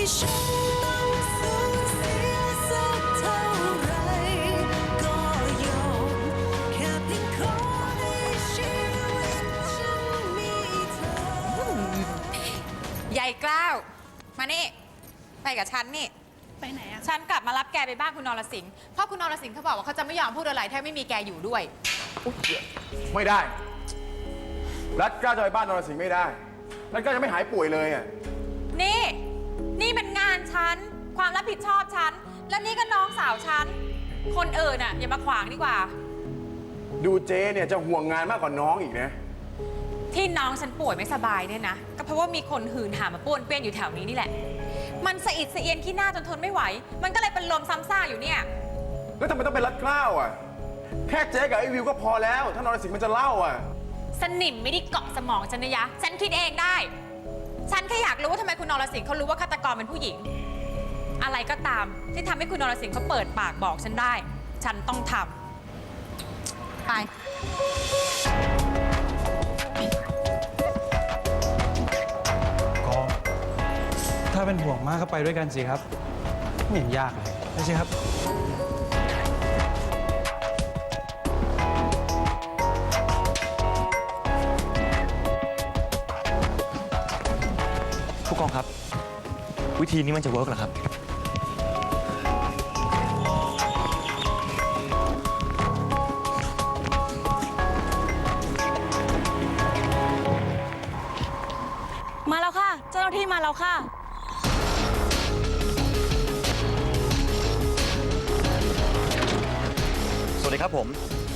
ให้ฉันต้องสูญเสียสักเท่าไหรก็ยอมแค่เพียงขอให้ชีวิตฉันมีเธอใหญ่กล้าว มานี่ ไปกับฉันนี่ ไปไหนอะฉันกลับมารับแกไปบ้านคุณนรสิงห์เพราะคุณนรสิงห์เขาบอกว่าเขาจะไม่ยอมพูดอะไรถ้าไม่มีแกอยู่ด้วย ไม่ได้ รัฐกล้าจะไปบ้านนรสิงห์ไม่ได้ รัฐกล้าจะไม่หายป่วยเลยอะ นี่ นี่เป็นงานฉัน ความรับผิดชอบฉัน แล้วนี่ก็น้องสาวฉัน คนอื่นน่ะอย่ามาขวางดีกว่า ดูเจ๊เนี่ยจะห่วงงานมากกว่าน้องอีกนะ ที่น้องฉันป่วยไม่สบายเนี่ยนะ ก็เพราะว่ามีคนหืนหามาป้วนเปี้ยนอยู่แถวนี้นี่แหละ มันสะอิดสะเอียนขี้หน้าจนทนไม่ไหว มันก็เลยเป็นลมซ้ำซ่ากอยู่เนี่ย แล้วทำไมต้องเป็นรัฐกล้าวอะ แค่เจ๊กับไอ้วิวก็พอแล้ว ถ้านรสิงห์มันจะเล่าอะ สนิมไม่ได้เกาะสมองฉันนะยะ ฉันคิดเองได้ ฉันแค่อยากรู้ว่าทำไมคุณนรสิงห์เขารู้ว่าฆาตกรเป็นผู้หญิง อะไรก็ตามที่ทำให้คุณนรสิงห์เขาเปิดปากบอกฉันได้ ฉันต้องทำไปก็ถ้าเป็นห่วงมากก็ไปด้วยกันสิครับ ไม่เห็นยากเลยไม่ใช่ครับ ผู้กองครับ วิธีนี้มันจะเวิร์กเหรอครับ มาแล้วค่ะ เจ้าหน้าที่มาแล้วค่ะ สวัสดีครับผม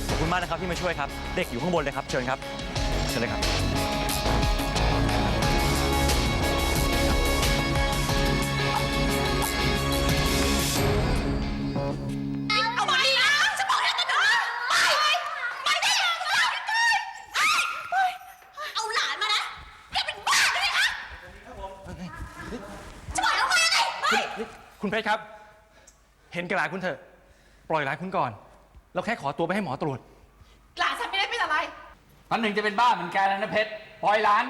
ขอบคุณมากนะครับที่มาช่วยครับ เด็กอยู่ข้างบนเลยครับ เชิญครับ เชิญเลยครับ คุณเพชรครับ เห็นแกหลานคุณเถอะ ปล่อยหลานคุณก่อน เราแค่ขอตัวไปให้หมอตรวจ หลานฉันไม่ได้เป็นอะไรอันหนึ่งจะเป็นบ้าเหมือนแกแล้วนะเพชรปล่อยร้าน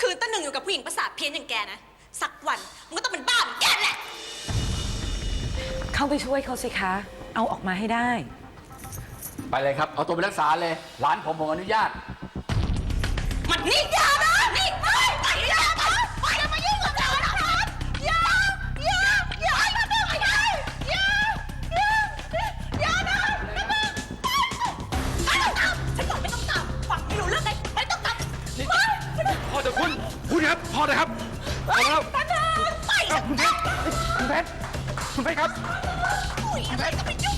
คือต้นหนึ่งอยู่กับผู้หญิงประสาทเพี้ยนอย่างแกนะ สักวันมันก็ต้องเป็นบ้าเหมือนแกแหละ เข้าไปช่วยเขาสิคะ เอาออกมาให้ได้ ไปเลยครับ เอาตัวไปรักษาเลยร้านผมผมอนุญาต มันนี่อยานะ คุณคุณครับ พอเลยครับพอแล้วไปเถอะไปเอ้าคุณเพชรคุณเพชรคุณเพชรครับ อุ้ยอะไรก็ไปยุ่ง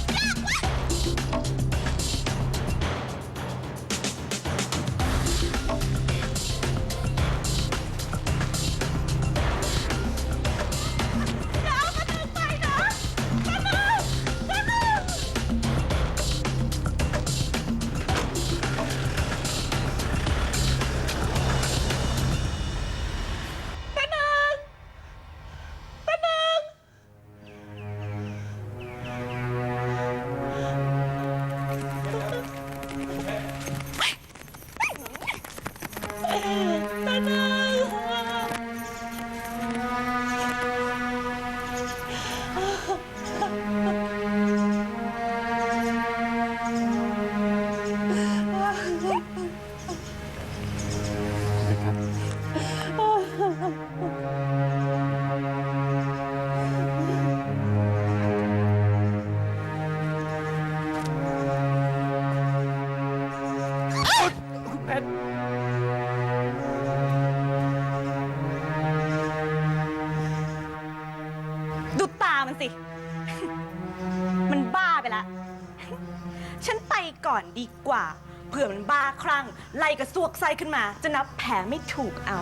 ก่อนดีกว่า เผื่อมันบ้าคลั่ง ไล่กระซวกไส้ขึ้นมา จะนับแผลไม่ถูกเอา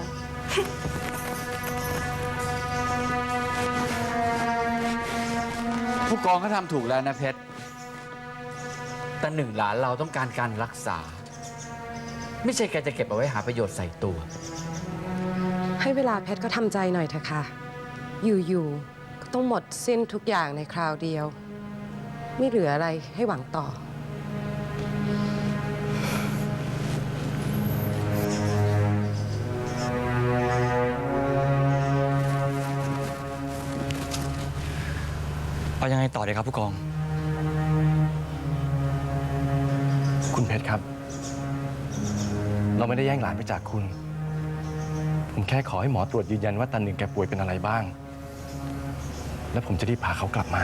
ผู้กองเขาทำถูกแล้วนะเพชร แต่หนึ่งหลานเราต้องการการรักษา ไม่ใช่แกจะเก็บเอาไว้หาประโยชน์ใส่ตัว ให้เวลาเพชรก็ทำใจหน่อยเถอะค่ะ อยู่ๆก็ต้องหมดสิ้นทุกอย่างในคราวเดียว ไม่เหลืออะไรให้หวังต่อ ต่อเลยครับผู้กอง คุณเพชรครับ เราไม่ได้แย่งหลานไปจากคุณ ผมแค่ขอให้หมอตรวจยืนยันว่าตันหนึ่งแกป่วยเป็นอะไรบ้าง แล้วผมจะรีบพาเขากลับมา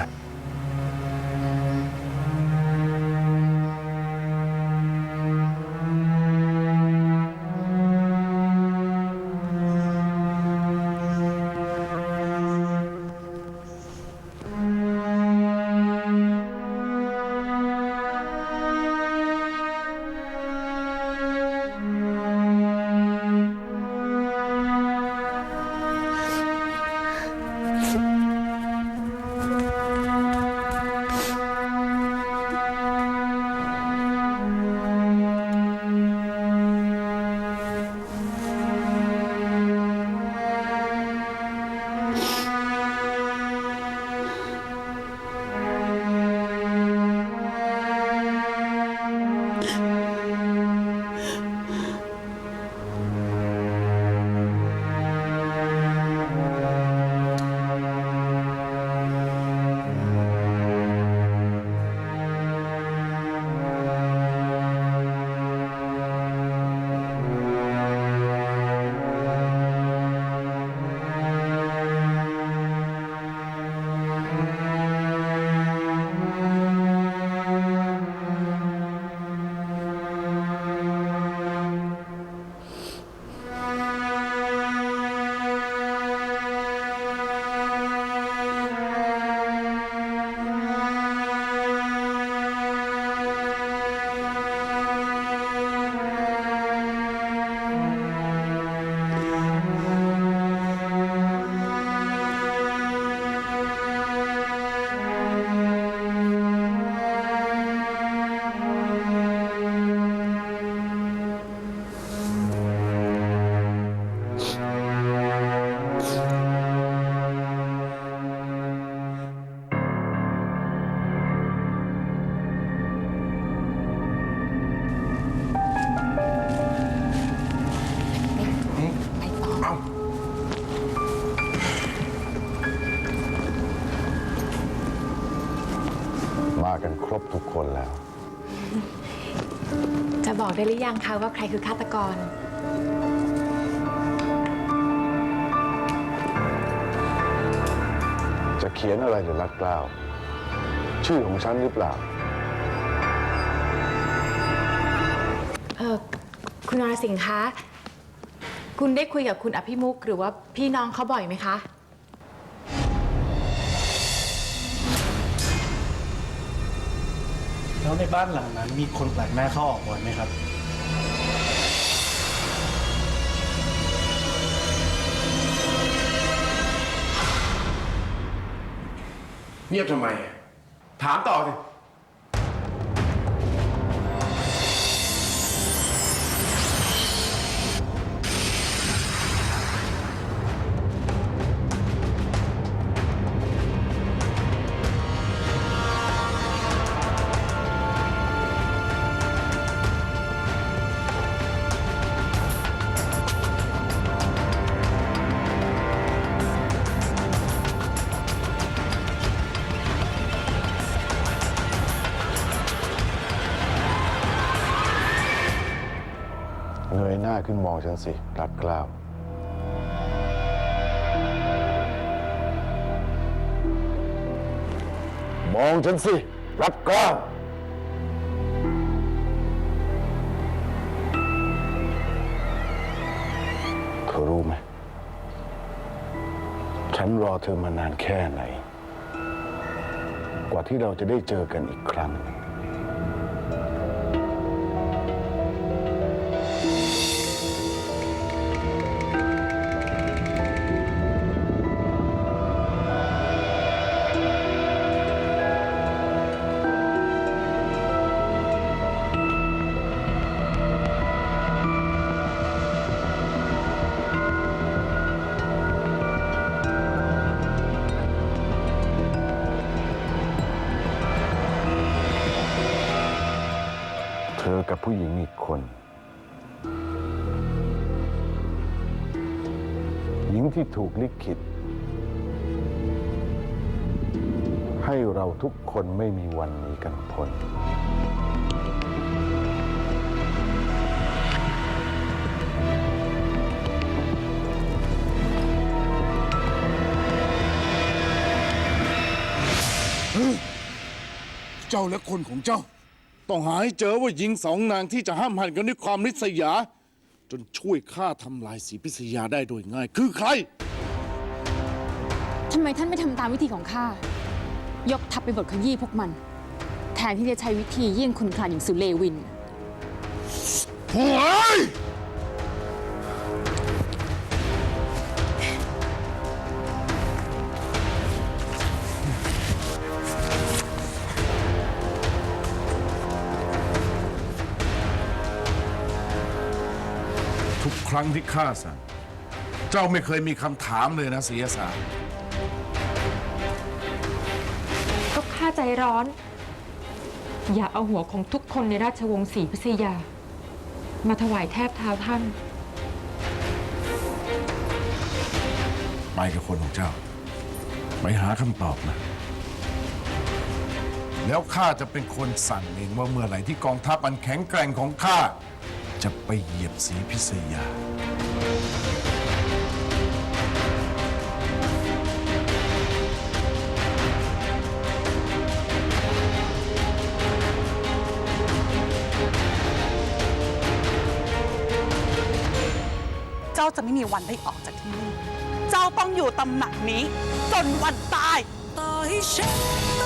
ครบทุกคนแล้ว จะบอกได้หรือยังคะว่าใครคือฆาตกร จะเขียนอะไรหรือรัดกล้าวชื่อของฉันหรือเปล่า เออคุณนรสิงห์คะ คุณได้คุยกับคุณอภิมุกหรือว่าพี่น้องเขาบ่อยไหมคะ แล้วในบ้านหลังนั้นมีคนแปลกหน้าเข้าออกบ่อยไหมครับ เงียบทำไม ถามต่อสิ ยหน้าขึ้นมองฉันสิรัดกล้าว มองฉันสิรัดกล้าว เธอรู้ไหม ฉันรอเธอมานานแค่ไหน กว่าที่เราจะได้เจอกันอีกครั้งเธอ กับผู้หญิงอีกคน หญิงที่ถูกลิขิต ให้เราทุกคนไม่มีวันหนี้กันพ้นเจ้าและคนของเจ้า ต้องหาให้เจอว่าหญิงสองนางที่จะห้ามหันกันด้วยความริษยา จนช่วยข้าทำลายสีพิษยาได้โดยง่าย คือใคร ทำไมท่านไม่ทำตามวิธีของข้า ยกทัพไปบทขยี้พวกมัน แทนที่จะใช้วิธีเยี่ยงคุณคลานอย่างสุเลวิน โอ้ย รั้งที่ข้าสั่ง เจ้าไม่เคยมีคำถามเลยนะเสียสารก็ข้าใจร้อน อย่าเอาหัวของทุกคนในราชวงศ์ศรีพิษยา มาถวายแทบเท้าท่าน ไปกับคนของเจ้า ไปหาคำตอบนะ แล้วข้าจะเป็นคนสั่งเองว่าเมื่อไหร่ที่กองทัพอันแข็งแกร่งของข้าจะไปเหยียบสีพิษยา จะไม่มีวันได้ออกจากที่นี่ เจ้าต้องอยู่ตำหนักนี้ จนวันตายต่อให้ฉัน